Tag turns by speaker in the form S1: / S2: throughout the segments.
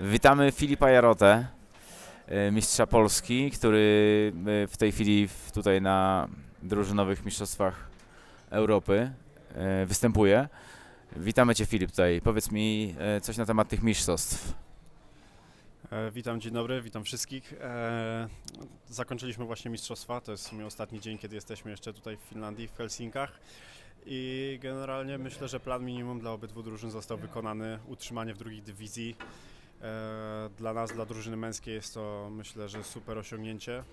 S1: Witamy Filipa Jarotę, e, mistrza Polski, który e, w tej chwili tutaj na drużynowych mistrzostwach Europy e, występuje. Witamy Cię Filip tutaj. Powiedz mi coś na temat tych mistrzostw.
S2: Witam, dzień dobry, witam wszystkich. Zakończyliśmy właśnie mistrzostwa, to jest w sumie ostatni dzień, kiedy jesteśmy jeszcze tutaj w Finlandii, w Helsinkach. I generalnie myślę, że plan minimum dla obydwu drużyn został wykonany, utrzymanie w drugiej dywizji. E, dla nas, dla drużyny męskiej jest to myślę, że super osiągnięcie.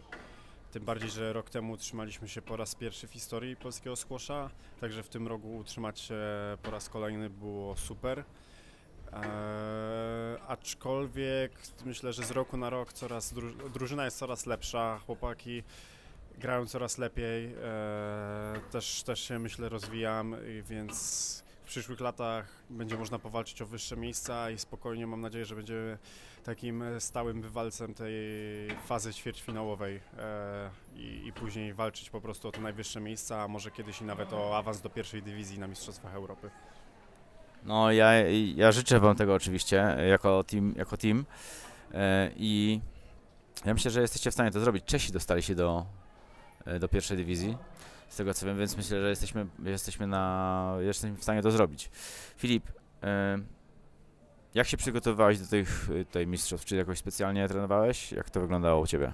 S2: Tym bardziej, że rok temu utrzymaliśmy się po raz pierwszy w historii polskiego squasha, także w tym roku utrzymać się po raz kolejny było super. Eee, aczkolwiek myślę, że z roku na rok coraz dru- drużyna jest coraz lepsza, chłopaki grają coraz lepiej, eee, też, też się myślę rozwijam, więc przyszłych latach będzie można powalczyć o wyższe miejsca i spokojnie mam nadzieję, że będziemy takim e, stałym wywalcem tej fazy ćwierćfinałowej eee, i, i później walczyć po prostu o te najwyższe miejsca, a może kiedyś i nawet o awans do pierwszej dywizji na Mistrzostwach Europy.
S1: No ja, ja życzę Wam tego oczywiście e, jako team, jako team. E, i ja myślę, że jesteście w stanie to zrobić. Czesi dostali się do, e, do pierwszej dywizji, z tego co wiem, więc myślę, że jesteśmy, jesteśmy, na, jesteśmy w stanie to zrobić. Filip, e, jak się przygotowywałeś do tych e, tutaj mistrzostw? Czy jakoś specjalnie trenowałeś? Jak to wyglądało u Ciebie?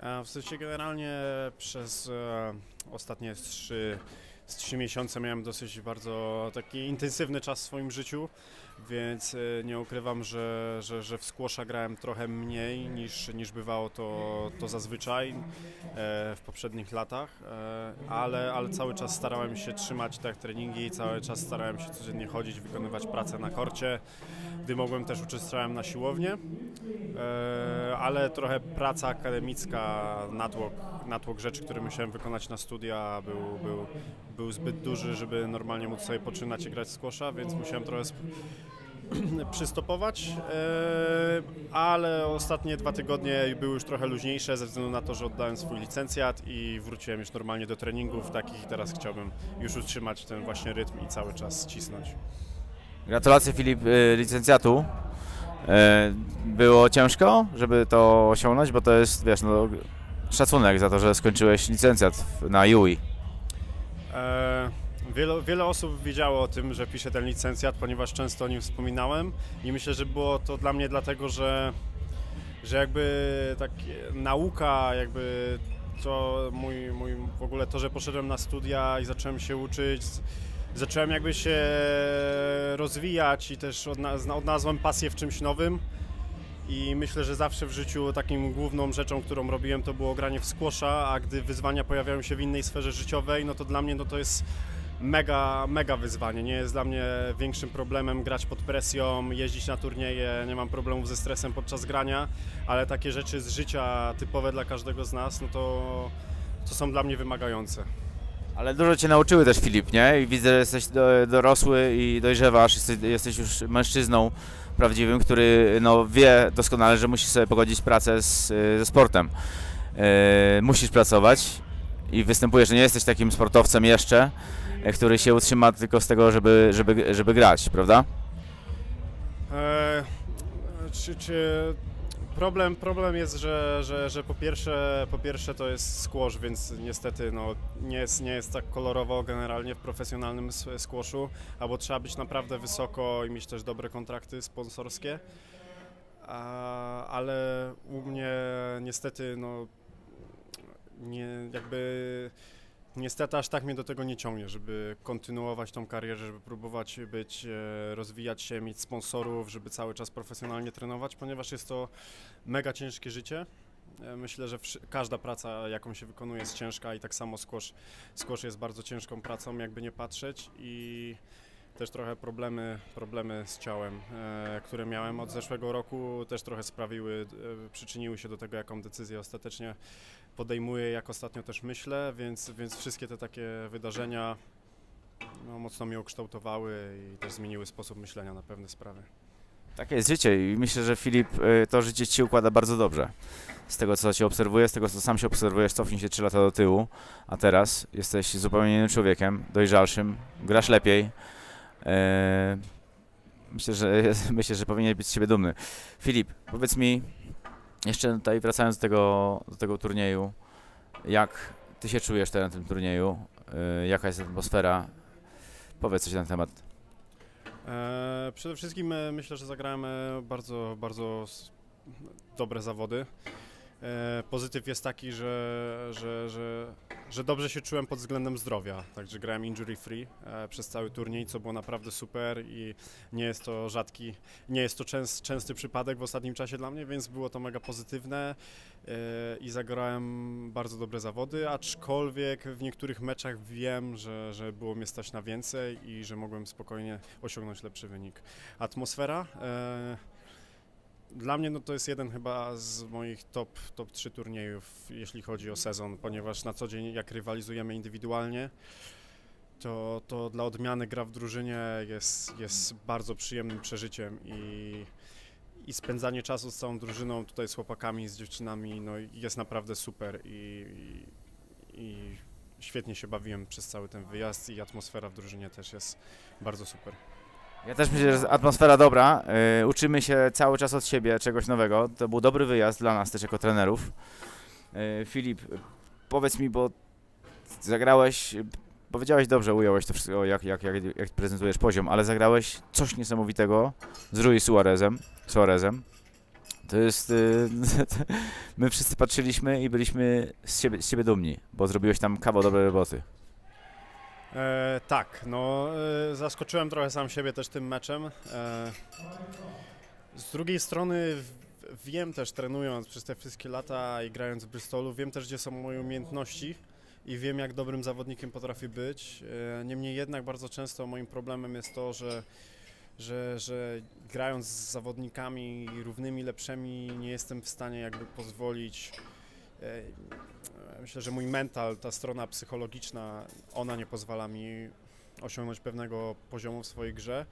S2: E, W sensie generalnie przez e, ostatnie trzy, trzy miesiące miałem dosyć bardzo taki intensywny czas w swoim życiu, więc e, nie ukrywam, że, że, że w squasha grałem trochę mniej niż, niż bywało to, to zazwyczaj e, w poprzednich latach, e, ale, ale cały czas starałem się trzymać te treningi, cały czas starałem się codziennie chodzić, wykonywać pracę na korcie. Gdy mogłem też uczestniczyłem na siłownię. Ale trochę praca akademicka, natłok, natłok rzeczy, które musiałem wykonać na studia był, był, był zbyt duży, żeby normalnie móc sobie poczynać i grać w squasha, więc musiałem trochę przystopować, e, ale ostatnie dwa tygodnie były już trochę luźniejsze ze względu na to, że oddałem swój licencjat i wróciłem już normalnie do treningów takich i teraz chciałbym już utrzymać ten właśnie rytm i cały czas cisnąć.
S1: Gratulacje Filip e, licencjatu. E, Było ciężko, żeby to osiągnąć, bo to jest, wiesz, no, szacunek za to, że skończyłeś licencjat na UI.
S2: E, wiele, wiele osób wiedziało o tym, że piszę ten licencjat, ponieważ często o nim wspominałem i myślę, że było to dla mnie dlatego, że, że jakby tak nauka, jakby to mój, mój w ogóle to, że poszedłem na studia i zacząłem się uczyć, zacząłem jakby się rozwijać i też odna- odnalazłem pasję w czymś nowym. I myślę, że zawsze w życiu takim główną rzeczą, którą robiłem, to było granie w squasha, a gdy wyzwania pojawiają się w innej sferze życiowej, no to dla mnie no to jest mega, mega wyzwanie. Nie jest dla mnie większym problemem grać pod presją, jeździć na turnieje, nie mam problemów ze stresem podczas grania, ale takie rzeczy z życia typowe dla każdego z nas, no to, to są dla mnie wymagające.
S1: Ale dużo cię nauczyły też Filip, nie? I widzę, że jesteś do, dorosły i dojrzewasz, jesteś, jesteś już mężczyzną prawdziwym, który no, wie doskonale, że musi sobie pogodzić pracę z, ze sportem. E, musisz pracować i występujesz, że nie jesteś takim sportowcem jeszcze, e, który się utrzyma tylko z tego, żeby, żeby, żeby grać, prawda?
S2: E, czy, czy problem, problem jest, że, że, że po, pierwsze, po pierwsze to jest squash, więc niestety no, nie, jest, nie jest tak kolorowo generalnie w profesjonalnym squashu, albo trzeba być naprawdę wysoko i mieć też dobre kontrakty sponsorskie. A, ale u mnie niestety no, nie, jakby Niestety aż tak mnie do tego nie ciągnie, żeby kontynuować tą karierę, żeby próbować być, e, rozwijać się, mieć sponsorów, żeby cały czas profesjonalnie trenować, ponieważ jest to mega ciężkie życie. E, Myślę, że każda praca, jaką się wykonuje, jest ciężka i tak samo squash, squash jest bardzo ciężką pracą, jakby nie patrzeć i też trochę problemy, problemy z ciałem, e, które miałem od zeszłego roku, też trochę sprawiły, e, przyczyniły się do tego, jaką decyzję ostatecznie podejmuję, jak ostatnio też myślę, więc, więc wszystkie te takie wydarzenia no, mocno mnie ukształtowały i też zmieniły sposób myślenia na pewne sprawy.
S1: Takie jest życie i myślę, że Filip, y, to życie ci układa bardzo dobrze. Z tego, co cię obserwuję, z tego, co sam się obserwujesz, cofnij się 3 lata do tyłu, a teraz jesteś zupełnie innym człowiekiem, dojrzalszym, grasz lepiej. E, myślę, że myślę, że powinien być z siebie dumny. Filip, powiedz mi, jeszcze tutaj wracając do tego, do tego turnieju, jak ty się czujesz teraz na tym turnieju? Y, jaka jest atmosfera? Powiedz coś na ten temat.
S2: E, przede wszystkim e, myślę, że zagrałem e, bardzo, bardzo dobre zawody. E, pozytyw jest taki, że, że, że, że dobrze się czułem pod względem zdrowia, także grałem injury free e, przez cały turniej, co było naprawdę super i nie jest to rzadki, nie jest to częst, częsty przypadek w ostatnim czasie dla mnie, więc było to mega pozytywne e, i zagrałem bardzo dobre zawody, aczkolwiek w niektórych meczach wiem, że, że było mnie stać na więcej i że mogłem spokojnie osiągnąć lepszy wynik. Atmosfera. Dla mnie no to jest jeden chyba z moich top, top 3 turniejów, jeśli chodzi o sezon, ponieważ na co dzień jak rywalizujemy indywidualnie, to, to dla odmiany gra w drużynie jest, jest bardzo przyjemnym przeżyciem i, i spędzanie czasu z całą drużyną, tutaj z chłopakami, z dziewczynami, no jest naprawdę super i, i, i świetnie się bawiłem przez cały ten wyjazd i atmosfera w drużynie też jest bardzo super.
S1: Ja też myślę, że atmosfera dobra. y, uczymy się cały czas od siebie czegoś nowego. To był dobry wyjazd dla nas też jako trenerów. Y, Filip, powiedz mi, bo zagrałeś, powiedziałeś dobrze, ująłeś to wszystko, jak, jak, jak, jak prezentujesz poziom, ale zagrałeś coś niesamowitego z Rui Suarezem. Suarezem. To jest. y, My wszyscy patrzyliśmy i byliśmy z siebie, z siebie dumni, bo zrobiłeś tam kawał dobrej roboty.
S2: E, tak, no e, zaskoczyłem trochę sam siebie też tym meczem. E, z drugiej strony wiem też trenując przez te wszystkie lata i grając w Bristolu, wiem też gdzie są moje umiejętności i wiem jak dobrym zawodnikiem potrafię być. E, niemniej jednak bardzo często moim problemem jest to, że że, że grając z zawodnikami równymi, lepszymi nie jestem w stanie jakby pozwolić e, Myślę, że mój mental, ta strona psychologiczna, ona nie pozwala mi osiągnąć pewnego poziomu w swojej grze.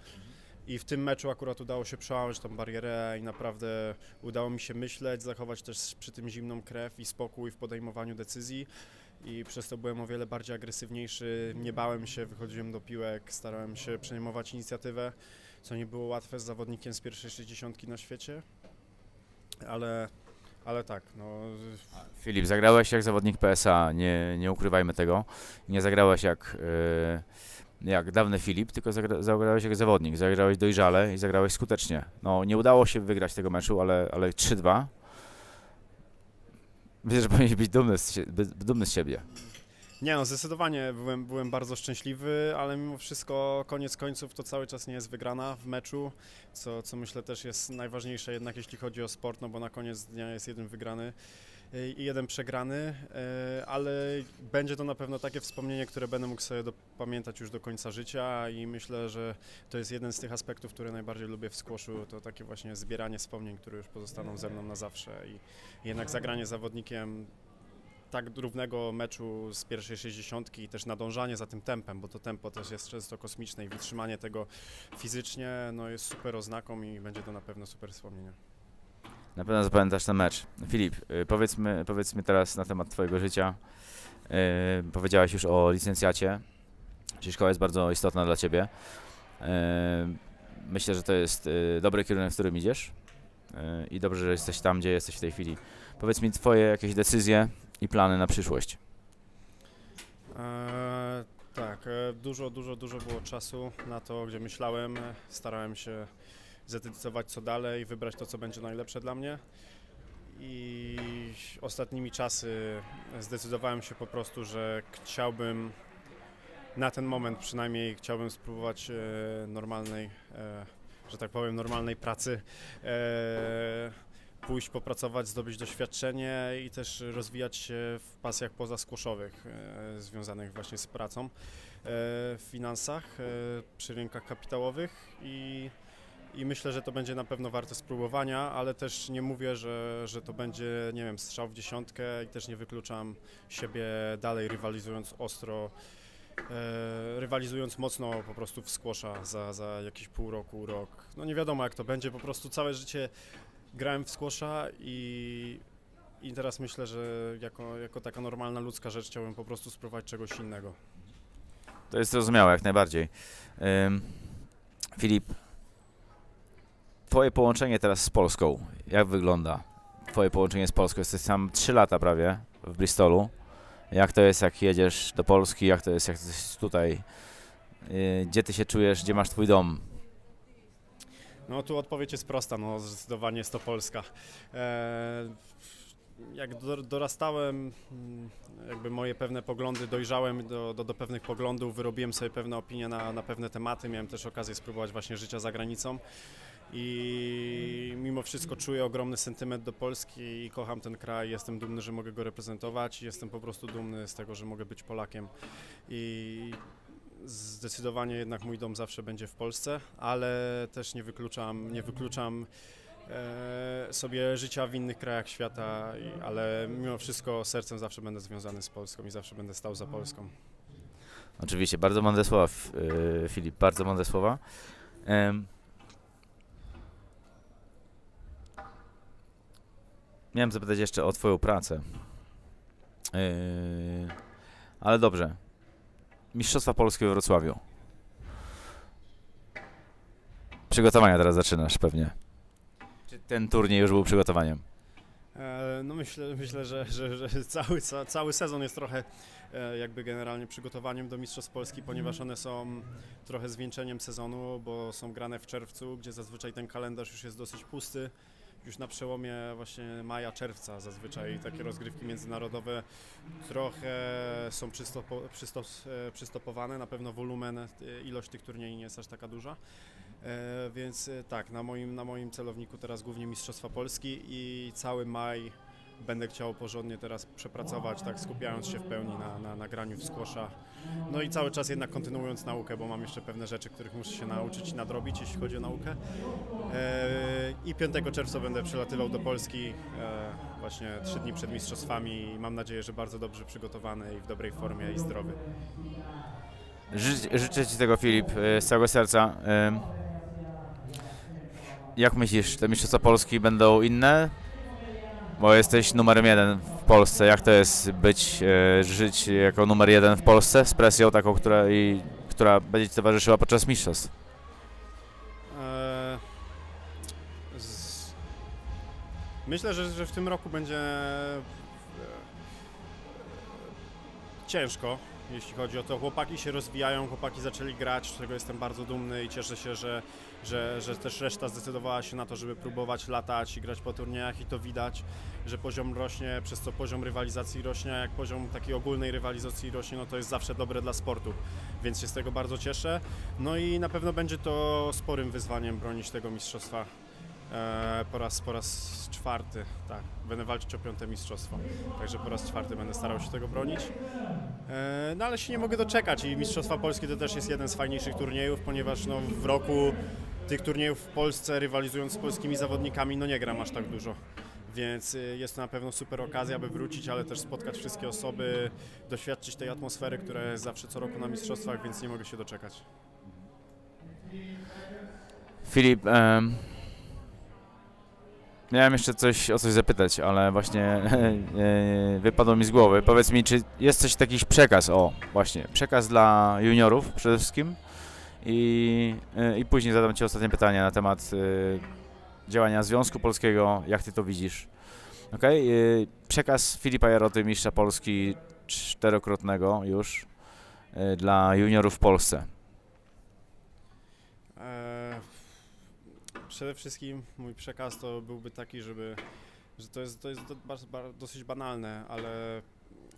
S2: I w tym meczu akurat udało się przełamać tą barierę i naprawdę udało mi się myśleć, zachować też przy tym zimną krew i spokój w podejmowaniu decyzji. I przez to byłem o wiele bardziej agresywniejszy, nie bałem się, wychodziłem do piłek, starałem się przejmować inicjatywę, co nie było łatwe z zawodnikiem z pierwszej 60 na świecie. Ale, ale tak, no,
S1: Filip, zagrałeś jak zawodnik PSA, nie, nie ukrywajmy tego. Nie zagrałeś jak, e, jak dawny Filip, tylko zagra, zagrałeś jak zawodnik. Zagrałeś dojrzale i zagrałeś skutecznie. No, nie udało się wygrać tego meczu, ale, ale 3-2. Myślę, że powinieneś być dumny z, dumny z siebie.
S2: Nie no, zdecydowanie byłem, byłem bardzo szczęśliwy, ale mimo wszystko koniec końców to cały czas nie jest wygrana w meczu, co, co myślę też jest najważniejsze jednak jeśli chodzi o sport, no bo na koniec dnia jest jeden wygrany y, i jeden przegrany, y, ale będzie to na pewno takie wspomnienie, które będę mógł sobie pamiętać już do końca życia i myślę, że to jest jeden z tych aspektów, które najbardziej lubię w squashu, to takie właśnie zbieranie wspomnień, które już pozostaną ze mną na zawsze i jednak zagranie zawodnikiem tak równego meczu z pierwszej 60 i też nadążanie za tym tempem, bo to tempo też jest często kosmiczne i wytrzymanie tego fizycznie no jest super oznaką i będzie to na pewno super wspomnienie.
S1: Na pewno zapamiętasz ten mecz. Filip, y, powiedzmy, powiedzmy teraz na temat Twojego życia. Y, powiedziałeś już o licencjacie, czyli szkoła jest bardzo istotna dla Ciebie. Y, myślę, że to jest y, dobry kierunek, w którym idziesz y, i dobrze, że jesteś tam, gdzie jesteś w tej chwili. Powiedz mi Twoje jakieś decyzje i plany na przyszłość.
S2: Eee, tak, e, dużo, dużo, dużo było czasu na to, gdzie myślałem, starałem się zdecydować co dalej, wybrać to, co będzie najlepsze dla mnie. I ostatnimi czasy zdecydowałem się po prostu, że chciałbym na ten moment przynajmniej chciałbym spróbować e, normalnej, e, że tak powiem, normalnej pracy. E, pójść, popracować, zdobyć doświadczenie i też rozwijać się w pasjach pozaskuszowych e, związanych właśnie z pracą e, w finansach, e, przy rynkach kapitałowych i, i myślę, że to będzie na pewno warte spróbowania, ale też nie mówię, że, że to będzie, nie wiem, strzał w dziesiątkę i też nie wykluczam siebie dalej rywalizując ostro, rywalizując mocno po prostu w squasha za, za jakiś pół roku, rok. No nie wiadomo jak to będzie, po prostu całe życie grałem w squasha i, i teraz myślę, że jako, jako taka normalna ludzka rzecz chciałbym po prostu spróbować czegoś innego.
S1: To jest zrozumiałe, jak najbardziej. Filip, twoje połączenie teraz z Polską, jak wygląda? Twoje połączenie z Polską, jesteś tam 3 lata prawie w Bristolu. Jak to jest, jak jedziesz do Polski, jak to jest, jak jesteś tutaj? Yy, Gdzie ty się czujesz, gdzie masz twój dom?
S2: No tu odpowiedź jest prosta, no zdecydowanie jest to Polska. E, jak do, dorastałem, mm, jakby moje pewne poglądy, dojrzałem do, do, do pewnych poglądów, wyrobiłem sobie pewne opinie na, na pewne tematy, miałem też okazję spróbować właśnie życia za granicą. I mimo wszystko czuję ogromny sentyment do Polski i kocham ten kraj, jestem dumny, że mogę go reprezentować, jestem po prostu dumny z tego, że mogę być Polakiem. I Zdecydowanie jednak mój dom zawsze będzie w Polsce, ale też nie wykluczam, nie wykluczam e, sobie życia w innych krajach świata, ale mimo wszystko sercem zawsze będę związany z Polską i zawsze będę stał za Polską.
S1: Oczywiście, bardzo mądre słowa, yy, Filip, bardzo mądre słowa. Em, miałem zapytać jeszcze o twoją pracę. Yy, ale dobrze. Mistrzostwa Polskie we Wrocławiu. Przygotowania teraz zaczynasz pewnie. Czy ten turniej już był przygotowaniem?
S2: E, No myślę, myślę że, że, że cały, ca, cały sezon jest trochę e, jakby generalnie przygotowaniem do Mistrzostw Polski, ponieważ one są trochę zwieńczeniem sezonu, bo są grane w czerwcu, gdzie zazwyczaj ten kalendarz już jest dosyć pusty. Już na przełomie właśnie maja, czerwca zazwyczaj takie rozgrywki międzynarodowe trochę są przystopo, e, przystopowane, na pewno wolumen, e, ilość tych turniejów nie jest aż taka duża. E, więc tak, na moim, na moim celowniku teraz głównie Mistrzostwa Polski i cały maj będę chciał porządnie teraz przepracować, tak skupiając się w pełni na, na, na graniu w squasha. No i cały czas jednak kontynuując naukę, bo mam jeszcze pewne rzeczy, których muszę się nauczyć i nadrobić, jeśli chodzi o naukę. E, I 5 czerwca będę przylatywał do Polski e, właśnie trzy dni przed mistrzostwami i mam nadzieję, że bardzo dobrze przygotowany i w dobrej formie i zdrowy.
S1: Ży, życzę Ci tego, Filip, y, z całego serca. Jak myślisz, te Mistrzostwa Polski będą inne? Bo jesteś numerem jeden w Polsce. Jak to jest być, e, żyć jako numer jeden w Polsce z presją taką, która, i, która będzie Ci towarzyszyła podczas mistrzostw?
S2: Z... Myślę, że, że w tym roku będzie e, ciężko, jeśli chodzi o to. Chłopaki się rozwijają, chłopaki zaczęli grać, z czego jestem bardzo dumny i cieszę się, że, że, że też reszta zdecydowała się na to, żeby próbować latać i grać po turniejach i to widać, że poziom rośnie, przez co poziom rywalizacji rośnie, a jak poziom takiej ogólnej rywalizacji rośnie, no to jest zawsze dobre dla sportu, więc się z tego bardzo cieszę. No i na pewno będzie to sporym wyzwaniem bronić tego mistrzostwa e, po, raz, po raz czwarty. Tak, będę walczyć o piąte mistrzostwo. Także po raz czwarty będę starał się tego bronić. E, no ale się nie mogę doczekać i Mistrzostwa Polskie to też jest jeden z fajniejszych turniejów, ponieważ no, w roku tych turniejów w Polsce rywalizując z polskimi zawodnikami no nie gram aż tak dużo. Więc y, jest to na pewno super okazja, by wrócić, ale też spotkać wszystkie osoby, doświadczyć tej atmosfery, która jest zawsze co roku na mistrzostwach, więc nie mogę się doczekać.
S1: Filip, em, miałem jeszcze coś o coś zapytać, ale właśnie e, wypadło mi z głowy. Powiedz mi, czy jest coś jakiś przekaz, o właśnie, przekaz dla juniorów przede wszystkim i, e, i później zadam Ci ostatnie pytanie na temat e, działania Związku Polskiego, jak Ty to widzisz. E, przekaz Filipa Jaroty, mistrza Polski czterokrotnego już e, dla juniorów w Polsce.
S2: Przede wszystkim mój przekaz to byłby taki, żeby, że to jest, to jest dosyć banalne, ale,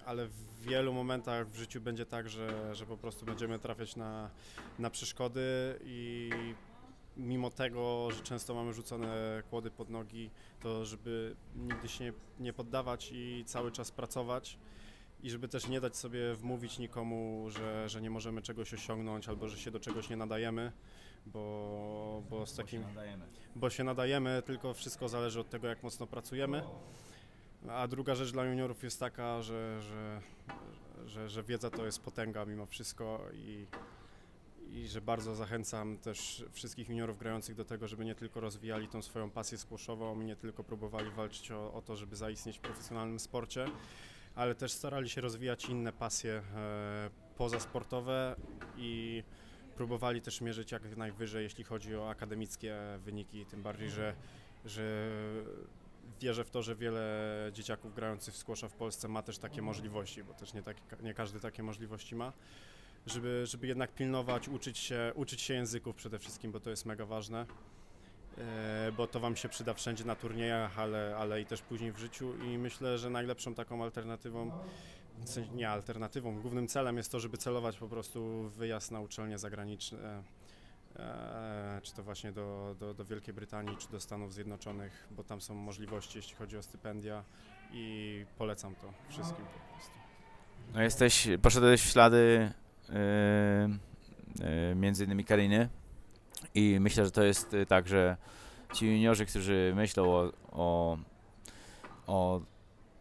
S2: ale w wielu momentach w życiu będzie tak, że, że po prostu będziemy trafiać na, na przeszkody i mimo tego, że często mamy rzucone kłody pod nogi, to żeby nigdy się nie, nie poddawać i cały czas pracować i żeby też nie dać sobie wmówić nikomu, że, że nie możemy czegoś osiągnąć albo że się do czegoś nie nadajemy, bo, bo z takim bo się nadajemy, tylko wszystko zależy od tego, jak mocno pracujemy. A druga rzecz dla juniorów jest taka, że, że, że, że wiedza to jest potęga mimo wszystko i, i że bardzo zachęcam też wszystkich juniorów grających do tego, żeby nie tylko rozwijali tą swoją pasję squashową i nie tylko próbowali walczyć o, o to, żeby zaistnieć w profesjonalnym sporcie, ale też starali się rozwijać inne pasje e, pozasportowe i próbowali też mierzyć jak najwyżej, jeśli chodzi o akademickie wyniki, tym bardziej, że, że wierzę w to, że wiele dzieciaków grających w squasha w Polsce ma też takie możliwości, bo też nie, taki, nie każdy takie możliwości ma, żeby, żeby jednak pilnować, uczyć się, uczyć się języków przede wszystkim, bo to jest mega ważne, e, bo to Wam się przyda wszędzie na turniejach, ale, ale i też później w życiu i myślę, że najlepszą taką alternatywą, nie alternatywą, głównym celem jest to, żeby celować po prostu w wyjazd na uczelnie zagraniczne, e, czy to właśnie do, do, do Wielkiej Brytanii, czy do Stanów Zjednoczonych, bo tam są możliwości, jeśli chodzi o stypendia i polecam to wszystkim po prostu.
S1: No jesteś, poszedłeś w ślady yy, yy, między innymi Kariny i myślę, że to jest tak, że ci juniorzy, którzy myślą o, o, o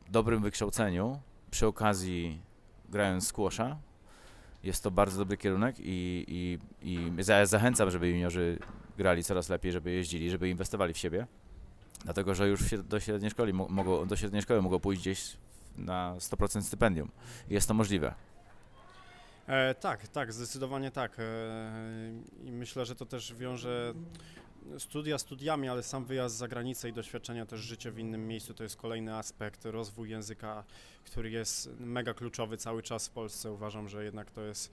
S1: dobrym wykształceniu przy okazji grając squasha, jest to bardzo dobry kierunek i, i, i za- zachęcam, żeby juniorzy grali coraz lepiej, żeby jeździli, żeby inwestowali w siebie. Dlatego, że już do średniej szkoły, mo- mogą, do średniej szkoły mogą pójść gdzieś na 100% stypendium. Jest to możliwe.
S2: E, tak, tak, zdecydowanie tak. E, I myślę, że to też wiąże studia studiami, ale sam wyjazd za granicę i doświadczenia też życia w innym miejscu to jest kolejny aspekt, rozwój języka, który jest mega kluczowy cały czas w Polsce. Uważam, że jednak to jest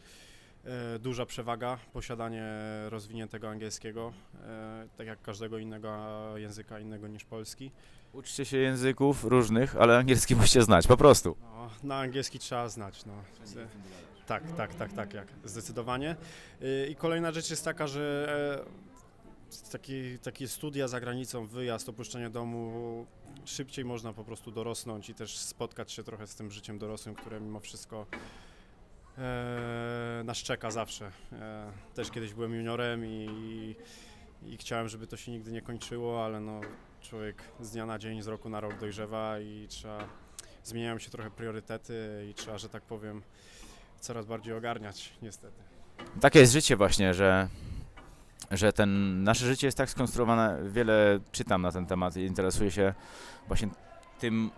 S2: e, duża przewaga, posiadanie rozwiniętego angielskiego, e, tak jak każdego innego języka innego niż polski.
S1: Uczcie się języków różnych, ale angielski musicie znać, po prostu.
S2: No, na angielski trzeba znać. No. Tak, tak, tak, tak, jak, zdecydowanie. Y, I kolejna rzecz jest taka, że e, taki, takie studia za granicą, wyjazd, opuszczenie domu, szybciej można po prostu dorosnąć i też spotkać się trochę z tym życiem dorosłym, które mimo wszystko e, nas czeka zawsze. E, też kiedyś byłem juniorem i, i chciałem, żeby to się nigdy nie kończyło, ale no, człowiek z dnia na dzień, z roku na rok dojrzewa i trzeba zmieniają się trochę priorytety i trzeba, że tak powiem, coraz bardziej ogarniać, niestety.
S1: Takie jest życie właśnie, że, że ten, nasze życie jest tak skonstruowane, wiele czytam na ten temat i interesuję się właśnie tym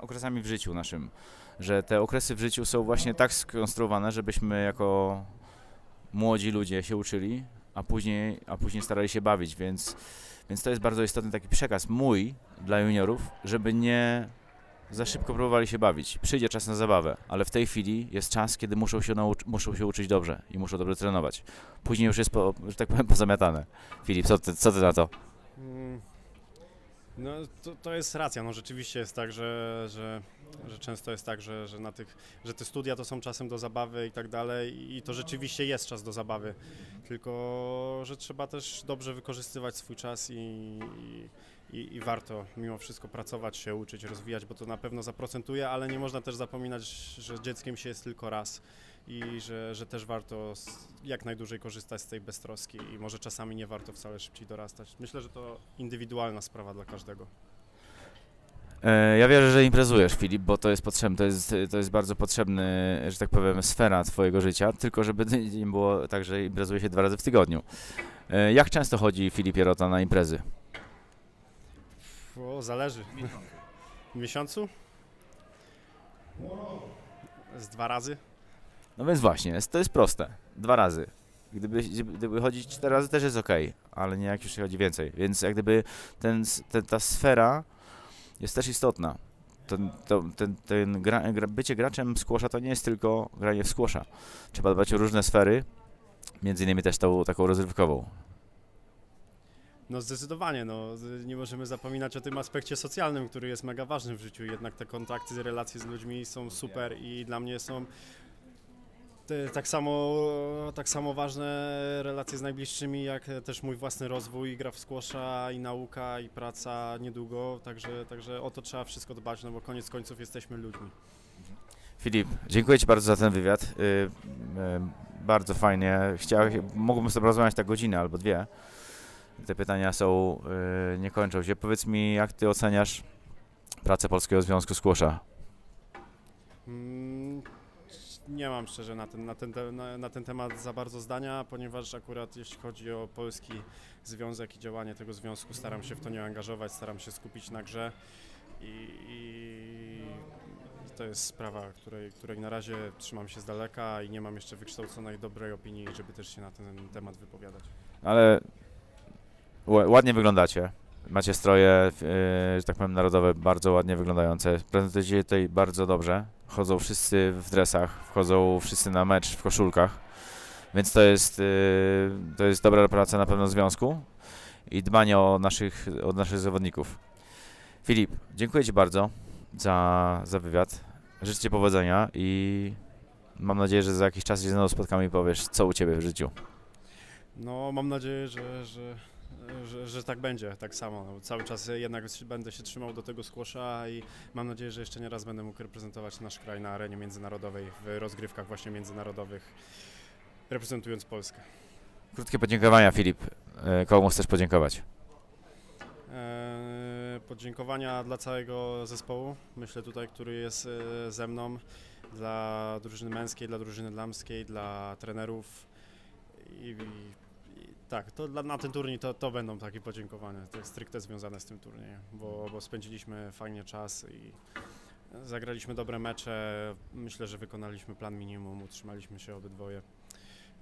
S1: okresami w życiu naszym, że te okresy w życiu są właśnie tak skonstruowane, żebyśmy jako młodzi ludzie się uczyli, a później, a później starali się bawić, więc, więc to jest bardzo istotny taki przekaz mój dla juniorów, żeby nie za szybko próbowali się bawić. Przyjdzie czas na zabawę, ale w tej chwili jest czas, kiedy muszą się, muszą się uczyć dobrze i muszą dobrze trenować. Później już jest, po, że tak powiem, pozamiatane. Filip, co ty, co ty na to?
S2: Mm, No to, to jest racja, no rzeczywiście jest tak, że, że, że często jest tak, że, że, na tych, że te studia to są czasem do zabawy i tak dalej i to rzeczywiście jest czas do zabawy, tylko że trzeba też dobrze wykorzystywać swój czas i, i, i warto mimo wszystko pracować się, uczyć, rozwijać, bo to na pewno zaprocentuje, ale nie można też zapominać, że dzieckiem się jest tylko raz i że, że też warto jak najdłużej korzystać z tej beztroski i może czasami nie warto wcale szybciej dorastać. Myślę, że to indywidualna sprawa dla każdego.
S1: E, ja wierzę, że imprezujesz, Filip, bo to jest potrzebne, to jest, to jest bardzo potrzebny, że tak powiem, sfera twojego życia, tylko żeby nie było tak, że imprezuje się dwa razy w tygodniu. E, jak często chodzi Filip Jerota na imprezy?
S2: O, zależy. W miesiącu? Z dwa razy?
S1: No więc właśnie, jest, to jest proste. Dwa razy. Gdyby, gdyby chodzić cztery razy też jest ok, ale nie jak już się chodzi więcej. Więc jak gdyby ten, s- ta sfera jest też istotna. Ten, to, ten, ten gra, gra, bycie graczem squasha to nie jest tylko granie w squasha. Trzeba dbać o różne sfery, między innymi też tą taką rozrywkową.
S2: No zdecydowanie, no, nie możemy zapominać o tym aspekcie socjalnym, który jest mega ważny w życiu. Jednak te kontakty, relacje z ludźmi są super i dla mnie są tak, samo, tak samo ważne relacje z najbliższymi, jak też mój własny rozwój, gra w squasha i nauka i praca niedługo, także, także o to trzeba wszystko dbać, no bo koniec końców jesteśmy ludźmi.
S1: Filip, dziękuję Ci bardzo za ten wywiad. Y, y, bardzo fajnie. Chciałem, mógłbym sobie rozmawiać tak godzinę albo dwie. Te pytania są, y, nie kończą się. Powiedz mi, jak Ty oceniasz pracę Polskiego Związku Squasha?
S2: Mm, Nie mam szczerze na ten, na, ten, te- na, na ten temat za bardzo zdania, ponieważ akurat jeśli chodzi o polski związek i działanie tego związku, staram się w to nie angażować, staram się skupić na grze i, i to jest sprawa, której, której na razie trzymam się z daleka i nie mam jeszcze wykształconej dobrej opinii, żeby też się na ten temat wypowiadać.
S1: Ale ładnie wyglądacie. Macie stroje, yy, że tak powiem, narodowe, bardzo ładnie wyglądające. Prezentujecie się tutaj bardzo dobrze. Chodzą wszyscy w dresach, wchodzą wszyscy na mecz w koszulkach. Więc to jest, yy, to jest dobra praca na pewno związku i dbanie o naszych, o naszych zawodników. Filip, dziękuję Ci bardzo za, za wywiad. Życzę Ci powodzenia i mam nadzieję, że za jakiś czas się znowu spotkamy i powiesz, co u Ciebie w życiu.
S2: No, mam nadzieję, że, że, że, że tak będzie, tak samo. No, cały czas jednak będę się trzymał do tego squasha i mam nadzieję, że jeszcze nie raz będę mógł reprezentować nasz kraj na arenie międzynarodowej, w rozgrywkach właśnie międzynarodowych, reprezentując Polskę.
S1: Krótkie podziękowania, Filip. E, Komu chcesz podziękować?
S2: Eee, Podziękowania dla całego zespołu, myślę tutaj, który jest e, ze mną, dla drużyny męskiej, dla drużyny damskiej, dla trenerów i tak, to dla, na ten turniej to, to będą takie podziękowania, to jest stricte związane z tym turniejem, bo, bo spędziliśmy fajnie czas i zagraliśmy dobre mecze, myślę, że wykonaliśmy plan minimum, utrzymaliśmy się obydwoje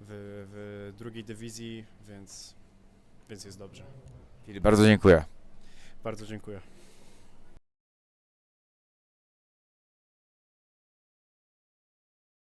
S2: w, w drugiej dywizji, więc, więc jest dobrze.
S1: Filip, bardzo dziękuję.
S2: Bardzo dziękuję.